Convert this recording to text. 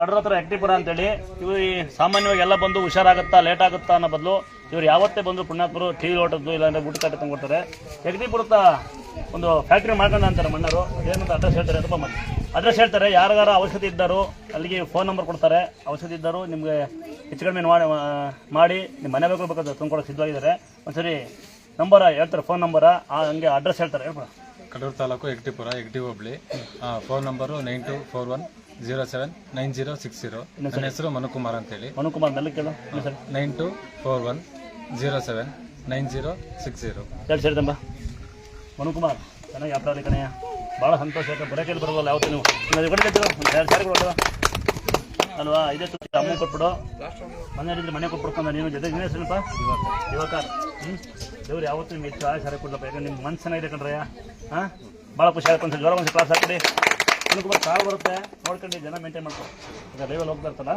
ಕಡ್ರ ಹತ್ರ ಅಂತ ಅಂತೇಳಿ, ಇವರು ಈ ಸಾಮಾನ್ಯವಾಗಿ ಎಲ್ಲ ಬಂದು ಹುಷಾರಾಗುತ್ತಾ ಲೇಟ್ ಆಗುತ್ತಾ ಅನ್ನೋ ಬದಲು ಇವ್ರು ಯಾವತ್ತೇ ಬಂದು ಪುಣ್ಯಾತ್ಮರು ಟಿ ವಿ ಓಟದ್ದು ಇಲ್ಲಾಂದ್ರೆ ಊಟ ಕಟ್ಟಿ ತಂದ್ಕೊಡ್ತಾರೆ. ಎಕ್ಟಿಪುರತ್ತ ಒಂದು ಫ್ಯಾಕ್ಟ್ರಿ ಮಾಡ್ಕೊಂಡು ಅಂತಾರೆ ಮಣ್ಣರು. ಅದೇನಂತ ಅಡ್ರೆಸ್ ಹೇಳ್ತಾರೆ ತುಂಬ ಮಾಡಿ ಅಡ್ರೆಸ್ ಹೇಳ್ತಾರೆ, ಯಾರಿಗಾರ ಔಷಧಿ ಇದ್ದಾರೋ ಅಲ್ಲಿಗೆ ಫೋನ್ ನಂಬರ್ ಕೊಡ್ತಾರೆ. ಔಷಧಿ ಇದ್ದರು ನಿಮಗೆ ಹೆಚ್ಚು ಕಡಿಮೆ ಮಾಡಿ ಮಾಡಿ ನಿಮ್ಮ ಮನೆ ಬೇಕು ಬೇಕಾದ್ರೆ ತಂದ್ಕೊಡೋಕೆ ಸಿದ್ಧವಾಗಿದ್ದಾರೆ. ಒಂದ್ಸರಿ ನಂಬರ ಹೇಳ್ತಾರೆ ಫೋನ್ ನಂಬರ ಹಂಗೆ ಅಡ್ರೆಸ್ ಹೇಳ್ತಾರೆ. ಹೇಳ್ಬೋದು Kadur taluk Egtipura, Egti hobli. Phone number nine two four one zero seven nine zero six zero. ನನ್ನ ಹೆಸರು ಮನುಕುಮಾರ್ ಅಂತೇಳಿ. ಮನುಕುಮಾರ್ ಮೇಲೆ ಕೇಳು. ಇಲ್ಲ sir nine two four one zero seven nine zero six zero. ಹೇಳಿ ಸರಿ ತಂಬ. ಮನುಕುಮಾರ್ ಚೆನ್ನಾಗಿ ವ್ಯಾಪಾರ ಕಣಯ್ಯ. ಭಾಳ ಸಂತೋಷ ಆಯ್ತು. ಬರೋಕೆ ಬರೋಲ್ಲ ಯಾವತ್ತು ನೀವು. ನೀವು ಕಡೆ ಎರಡು ಸಾರಿ ಅಲ್ವಾ? ಇದೇ ಅಮ್ಮ ಕೊಟ್ಬಿಡು. ಮನೆ ಇದ್ರೆ ಮನೆ ಕೊಟ್ಬಿಡ್ಕೊಂಡ ನೀನು ಜೊತೆ ನೀನೇ ಸ್ವಲ್ಪ ಯುವಕ. ಹ್ಞೂ ದೇವ್ರು ಯಾವತ್ತೂ ನಿಮ್ಗೆ ಹೆಚ್ಚು ಆಯ್ ಸಾರಿ ಕೊಡ್ಲಪ್ಪ. ಯಾಕಂದ್ರೆ ನಿಮ್ಮ ಮನ್ಸು ಚೆನ್ನಾಗಿದೆ ಕಣ್ರಯ್ಯ. ಹಾಂ? ಭಾಳ ಖುಷಿ ಆಗುತ್ತೆ ಒಂದು ಜ್ವರ ಒಂದು ಕ್ಲಾಸ್ ಹಾಕಿಡಿ ಮನುಕುಮಾರ್ ಕಾವು ಬರುತ್ತೆ. ನೋಡ್ಕೊಂಡು ಜನ ಮೇಂಟೈನ್ ಮಾಡ್ಕೊ. ಈಗ ಲೈವಲ್ಲಿ ಹೋಗ್ತಾ ಇರ್ತಲ್ಲ